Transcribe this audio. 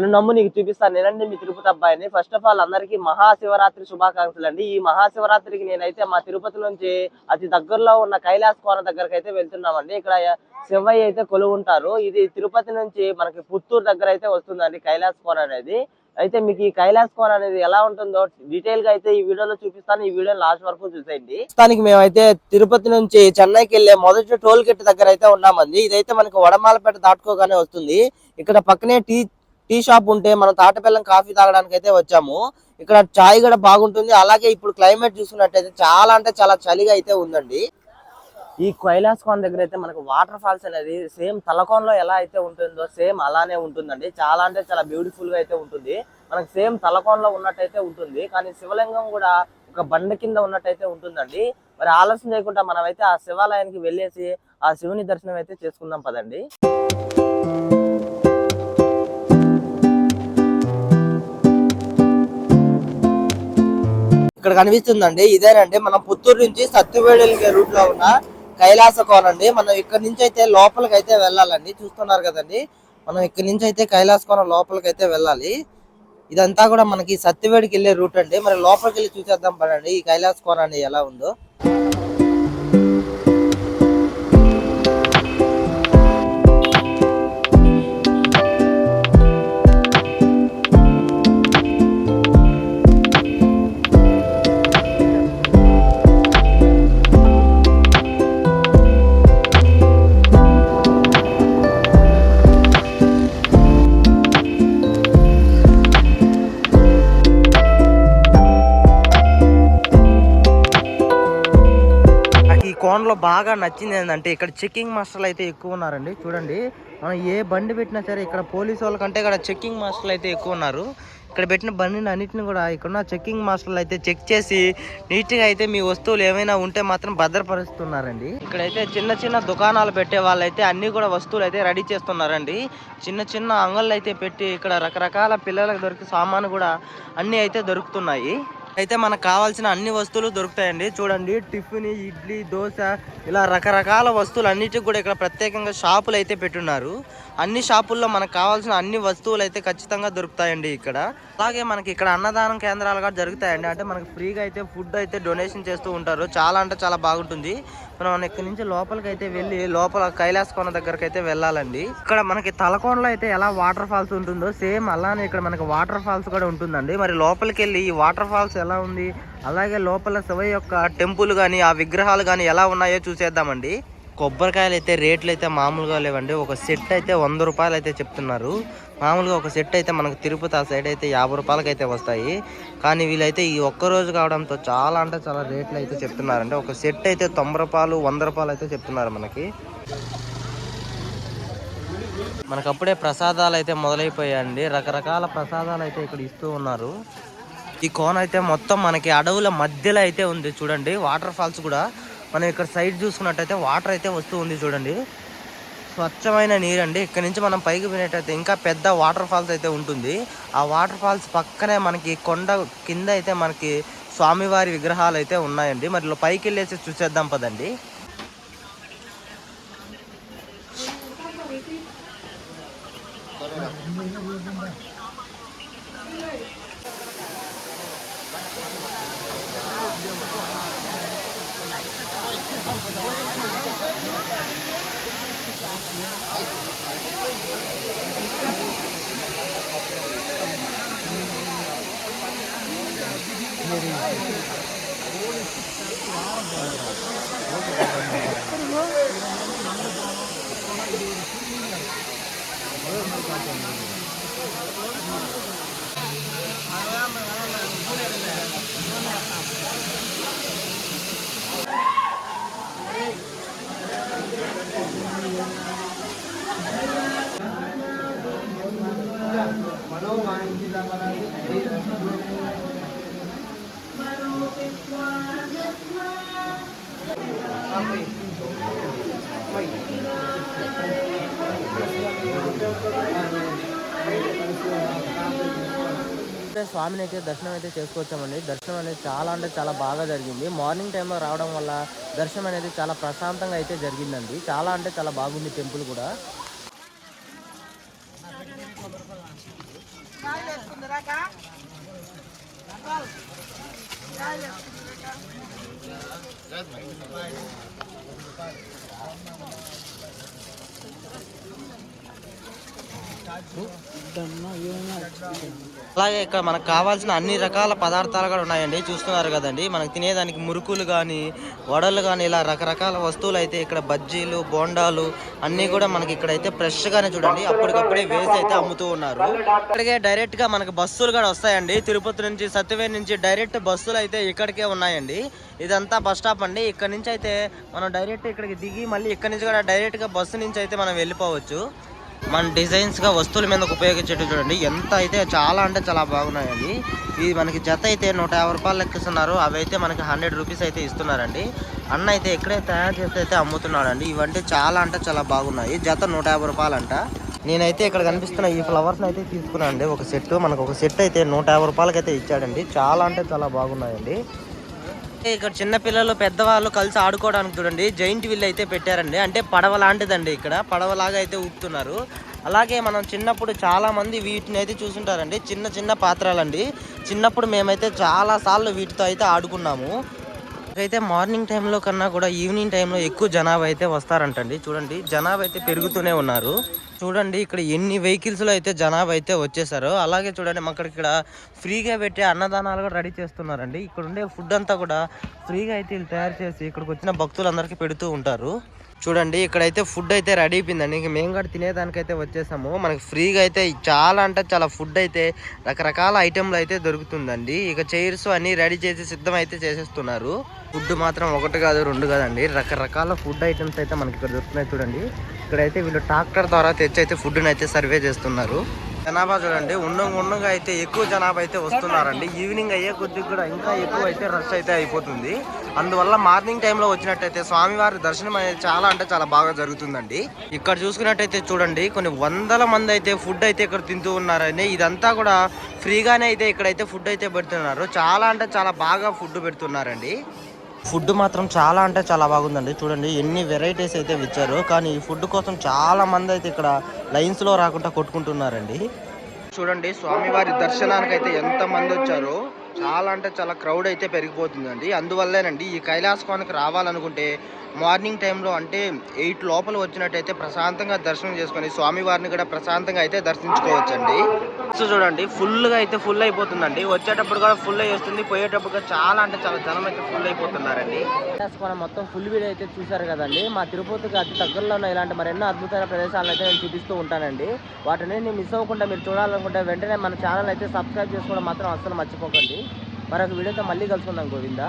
నన్ను నమ్ము నీకు చూపిస్తాను. నేనండి మీ తిరుపతి అబ్బాయిని. ఫస్ట్ ఆఫ్ ఆల్ అందరికీ మహాశివరాత్రి శుభాకాంక్షలు అండి. ఈ మహాశివరాత్రికి నేనైతే మా తిరుపతి నుంచి అతి దగ్గరలో ఉన్న కైలాస్ కోన దగ్గరకు అయితే వెళ్తున్నామండి. ఇక్కడ శివయ్య అయితే కొలువు ఉంటారు. ఇది తిరుపతి నుంచి మనకి పుత్తూరు దగ్గర అయితే వస్తుందండి కైలాస కోన అనేది. అయితే మీకు ఈ కైలాస్ కోన అనేది ఎలా ఉంటుందో డీటెయిల్గా అయితే ఈ వీడియోలో చూపిస్తాను. ఈ వీడియో లాస్ట్ వరకు చూసేయండి. ప్రస్తుతానికి మేమైతే తిరుపతి నుంచి చెన్నైకి వెళ్ళే మొదటి టోల్ గేట్ దగ్గర అయితే ఉన్నామండి. ఇదైతే మనకి వడమాలపేట దాటుకోగానే వస్తుంది. ఇక్కడ పక్కనే టీ టీ షాప్ ఉంటే మనం తాటపెల్లం కాఫీ తాగడానికి అయితే వచ్చాము. ఇక్కడ చాయ్ కూడా బాగుంటుంది. అలాగే ఇప్పుడు క్లైమేట్ చూసుకున్నట్టయితే చాలా అంటే చాలా చలిగా అయితే ఉందండి. ఈ కైలాస్ కోన దగ్గర అయితే మనకు వాటర్ ఫాల్స్ అనేది సేమ్ తలకోనలో ఎలా అయితే ఉంటుందో సేమ్ అలానే ఉంటుందండి. చాలా అంటే చాలా బ్యూటిఫుల్గా అయితే ఉంటుంది. మనకు సేమ్ తలకోనలో ఉన్నట్టయితే ఉంటుంది. కానీ శివలింగం కూడా ఒక బండ కింద ఉన్నట్టయితే ఉంటుందండి. మరి ఆలస్యం చేయకుండా మనం అయితే ఆ శివాలయానికి వెళ్ళేసి ఆ శివుని దర్శనం అయితే చేసుకుందాం పదండి. ఇక్కడ కనిపిస్తుందండి. ఇదేనండి. మనం పుత్తూరు నుంచి సత్యవేడు రూట్లో ఉన్న కైలాస కోన అండి. మనం ఇక్కడ నుంచి అయితే లోపలికి అయితే వెళ్ళాలండి. చూస్తున్నారు కదండి. మనం ఇక్కడ నుంచి అయితే కైలాస కోన లోపలికి అయితే వెళ్ళాలి. ఇదంతా కూడా మనకి సత్యవేడికి వెళ్ళే రూట్ అండి. మరి లోపలికి వెళ్ళి చూసేద్దాం పడండి ఈ కైలాస కోన అనేది ఎలా ఉందో. నాకు బాగా నచ్చింది ఏంటంటే ఇక్కడ చెక్కింగ్ మాస్టర్లు అయితే ఎక్కువ ఉన్నారండి. చూడండి. మనం ఏ బండి పెట్టినా సరే ఇక్కడ పోలీసు వాళ్ళకంటే ఇక్కడ చెక్కింగ్ మాస్టర్లు అయితే ఎక్కువ ఉన్నారు. ఇక్కడ పెట్టిన బండిని అన్నింటిని కూడా ఇక్కడ ఉన్న చెక్కింగ్ మాస్టర్లు అయితే చెక్ చేసి నీట్గా అయితే మీ వస్తువులు ఏమైనా ఉంటే మాత్రం భద్రపరుస్తున్నారండి. ఇక్కడైతే చిన్న చిన్న దుకాణాలు పెట్టే వాళ్ళైతే అన్ని కూడా వస్తువులు అయితే రెడీ చేస్తున్నారండి. చిన్న చిన్న అంగళ్ళు అయితే పెట్టి ఇక్కడ రకరకాల పిల్లలకు దొరికే సామాను కూడా అన్ని అయితే దొరుకుతున్నాయి. అయితే మనకు కావాల్సిన అన్ని వస్తువులు దొరుకుతాయండి. చూడండి టిఫిన్ ఇడ్లీ దోశ ఇలా రకరకాల వస్తువులు అన్నిటికి కూడా ఇక్కడ ప్రత్యేకంగా షాపులు అయితే పెట్టున్నారు. అన్ని షాపుల్లో మనకు కావాల్సిన అన్ని వస్తువులు అయితే ఖచ్చితంగా దొరుకుతాయండి ఇక్కడ. అలాగే మనకి ఇక్కడ అన్నదానం కేంద్రాలుగా జరుగుతాయండి. అంటే మనకి ఫ్రీగా అయితే ఫుడ్ అయితే డొనేషన్ చేస్తూ ఉంటారు. చాలా అంటే చాలా బాగుంటుంది. మనం ఇక్కడ నుంచి లోపలికి అయితే వెళ్ళి లోపల కైలాస కోన దగ్గరకు అయితే వెళ్ళాలండి. ఇక్కడ మనకి తలకోనలో అయితే ఎలా వాటర్ ఫాల్స్ ఉంటుందో సేమ్ అలానే ఇక్కడ మనకి వాటర్ ఫాల్స్ కూడా ఉంటుందండి. మరి లోపలికి వెళ్ళి ఈ వాటర్ ఫాల్స్ ఎలా ఉంది? అలాగే లోపల శివ యొక్క టెంపుల్ కానీ ఆ విగ్రహాలు కానీ ఎలా ఉన్నాయో చూసేద్దామండి. కొబ్బరికాయలు అయితే రేట్లు అయితే మామూలుగా లేవండి. ఒక సెట్ అయితే వంద రూపాయలు అయితే చెప్తున్నారు. మామూలుగా ఒక సెట్ అయితే మనకు తిరుపతి ఆ సైడ్ అయితే యాభై రూపాయలకి అయితే వస్తాయి. కానీ వీళ్ళైతే ఈ ఒక్క రోజు కావడంతో చాలా అంటే చాలా రేట్లు అయితే చెప్తున్నారండి. ఒక సెట్ అయితే తొంభై రూపాయలు వంద రూపాయలు అయితే చెప్తున్నారు మనకి. మనకు అప్పుడే ప్రసాదాలు అయితే మొదలైపోయాయండి. రకరకాల ప్రసాదాలు అయితే ఇక్కడ ఇస్తూ ఉన్నారు. ఈ కోన అయితే మొత్తం మనకి అడవుల మధ్యలో అయితే ఉంది. చూడండి వాటర్ ఫాల్స్ కూడా. మనం ఇక్కడ సైడ్ చూసుకున్నట్టయితే వాటర్ అయితే వస్తూ ఉంది చూడండి. స్వచ్ఛమైన నీరు అండి ఇక్కడ నుంచి మనం పైకి పోయినట్టయితే ఇంకా పెద్ద వాటర్ ఫాల్స్ అయితే ఉంటుంది. ఆ వాటర్ ఫాల్స్ పక్కనే మనకి కొండ కింద అయితే మనకి స్వామివారి విగ్రహాలు అయితే ఉన్నాయండి. మరి పైకి వెళ్ళేసి చూసేద్దాం పదండి. అయితే స్వామిని అయితే దర్శనం అయితే చేసుకొచ్చామండి దర్శనం అనేది చాలా అంటే చాలా బాగా జరిగింది. మార్నింగ్ టైంలో రావడం వల్ల దర్శనం అనేది చాలా ప్రశాంతంగా అయితే జరిగిందండి. చాలా అంటే చాలా బాగుంది టెంపుల్ కూడా. টাকা Thank you. అలాగే ఇక్కడ మనకు కావాల్సిన అన్ని రకాల పదార్థాలు కూడా ఉన్నాయండి. చూస్తున్నారు కదండి. మనకు తినేదానికి మురుకులు కానీ వడలు కానీ ఇలా రకరకాల వస్తువులు అయితే ఇక్కడ బజ్జీలు బోండాలు అన్నీ కూడా మనకి ఇక్కడైతే ఫ్రెష్ గానే చూడండి. అప్పటికప్పుడే వేసి అయితే అమ్ముతూ ఉన్నారు. ఇక్కడికే డైరెక్ట్గా బస్సులు కూడా వస్తాయండి. తిరుపతి నుంచి సత్యవేడి నుంచి డైరెక్ట్ బస్సులు అయితే ఇక్కడికే ఉన్నాయండి. ఇదంతా బస్ స్టాప్ అండి. ఇక్కడ నుంచి అయితే మనం డైరెక్ట్ ఇక్కడికి దిగి మళ్ళీ ఇక్కడ నుంచి కూడా డైరెక్ట్గా బస్సు నుంచి అయితే మనం వెళ్ళిపోవచ్చు. మన డిజైన్స్గా వస్తువుల మీద ఉపయోగించేట్టు చూడండి. ఎంత అయితే చాలా అంటే చాలా బాగున్నాయండి ఇది మనకి జత అయితే నూట యాభై రూపాయలు లెక్కిస్తున్నారు. అవి అయితే మనకి హండ్రెడ్ రూపీస్ అయితే ఇస్తున్నారండి. అన్న అయితే ఇక్కడే తయారు చేసి అయితే అమ్ముతున్నాడండి. ఇవంటే చాలా అంటే చాలా బాగున్నాయి. జత నూట యాభై రూపాయలంట. నేనైతే ఇక్కడ కనిపిస్తున్న ఈ ఫ్లవర్స్ అయితే తీసుకున్నాను అండి ఒక సెట్ మనకు ఒక సెట్ అయితే నూట యాభై రూపాయలకి అయితే ఇచ్చాడండి. చాలా అంటే చాలా బాగున్నాయండి. ఇక్కడ చిన్న పిల్లలు పెద్దవాళ్ళు కలిసి ఆడుకోవడానికి చూడండి. జైంట్ విల్ అయితే పెట్టారండి. అంటే పడవ లాంటిదండి ఇక్కడ. పడవలాగా అయితే ఊపుతున్నారు. అలాగే మనం చిన్నప్పుడు చాలా మంది వీటిని అయితే చూసుంటారండి. చిన్న చిన్న పాత్రలండి. చిన్నప్పుడు మేమైతే చాలా సార్లు వీటితో అయితే ఆడుకున్నాము. అయితే మార్నింగ్ టైంలో కన్నా కూడా ఈవినింగ్ టైంలో ఎక్కువ జనాభా అయితే వస్తారంటండి. చూడండి జనాభా అయితే పెరుగుతూనే ఉన్నారు. చూడండి ఇక్కడ ఎన్ని వెహికల్స్లో అయితే జనాభా అయితే వచ్చేసారో. అలాగే చూడండి మాకు ఇక్కడ ఫ్రీగా పెట్టే అన్నదానాలు కూడా రెడీ చేస్తున్నారండి. ఇక్కడ ఉండే ఫుడ్ అంతా కూడా ఫ్రీగా అయితే వీళ్ళు తయారు చేసి ఇక్కడికి వచ్చిన భక్తులందరికీ పెడుతూ ఉంటారు. చూడండి ఇక్కడైతే ఫుడ్ అయితే రెడీ అయిపోయిందండి. ఇంక మేము కూడా తినేదానికైతే వచ్చేసాము. మనకి ఫ్రీగా అయితే చాలా అంటే చాలా ఫుడ్ అయితే రకరకాల ఐటెంలు అయితే దొరుకుతుందండి. ఇక చైర్స్ అన్ని రెడీ చేసి సిద్ధం అయితే చేసేస్తున్నారు. ఫుడ్ మాత్రం ఒకటి కాదు రెండు కాదండి. రకరకాల ఫుడ్ ఐటమ్స్ అయితే మనకి ఇక్కడ దొరుకుతున్నాయి చూడండి. ఇక్కడైతే వీళ్ళు ట్రాక్టర్ ద్వారా తెచ్చి అయితే ఫుడ్ని అయితే సర్వే చేస్తున్నారు. జనాభా చూడండి ఉండంగా ఉండంగా అయితే ఎక్కువ జనాభా అయితే వస్తున్నారండి. ఈవినింగ్ అయ్యే కొద్దిగా కూడా ఇంకా ఎక్కువ అయితే రష్ అయితే అయిపోతుంది. అందువల్ల మార్నింగ్ టైంలో వచ్చినట్టయితే స్వామివారి దర్శనం అనేది చాలా అంటే చాలా బాగా జరుగుతుందండి. ఇక్కడ చూసుకున్నట్టయితే చూడండి కొన్ని వందల మంది అయితే ఫుడ్ అయితే ఇక్కడ తింటూ ఉన్నారని ఇదంతా కూడా ఫ్రీగానే అయితే ఇక్కడైతే ఫుడ్ అయితే పెడుతున్నారు. చాలా అంటే చాలా బాగా ఫుడ్ పెడుతున్నారండి. ఫుడ్ మాత్రం చాలా అంటే చాలా బాగుందండి. చూడండి ఎన్ని వెరైటీస్ అయితే ఇచ్చారు కానీ ఈ ఫుడ్ కోసం చాలా మంది అయితే ఇక్కడ లైన్స్లో రాకుండా కొట్టుకుంటున్నారండి. చూడండి స్వామివారి దర్శనానికి అయితే ఎంత మంది వచ్చారో. చాలా అంటే చాలా క్రౌడ్ అయితే పెరిగిపోతుందండి. అందువల్లేనండి ఈ కైలాసకోనకి రావాలనుకుంటే మార్నింగ్ టైంలో అంటే ఎయిట్ లోపల వచ్చినట్టయితే ప్రశాంతంగా దర్శనం చేసుకొని స్వామివారిని కూడా ప్రశాంతంగా అయితే దర్శించుకోవచ్చండి. సో చూడండి ఫుల్గా అయితే ఫుల్ అయిపోతుందండి. వచ్చేటప్పుడు కూడా ఫుల్ అయి వస్తుంది పోయేటప్పుడు కూడా చాలా అంటే చాలా జనం అయితే ఫుల్ అయిపోతున్నారండి. కైలాసకోన మొత్తం ఫుల్ వీడియో అయితే చూసారు కదండి. మా తిరుపతికి అతి దగ్గరలో ఉన్న ఇలాంటి మరెన్నో అద్భుతమైన ప్రదేశాలను అయితే నేను చూపిస్తూ ఉంటానండి. వాటిని నేను మిస్ అవ్వకుండా మీరు చూడాలనుకుంటే వెంటనే మన ఛానల్ అయితే సబ్స్క్రైబ్ చేసుకోవడం మాత్రం అస్సలు మర్చిపోకండి. మరొక వీడియోతో మళ్ళీ కలుసుకుందాం గోవిందా.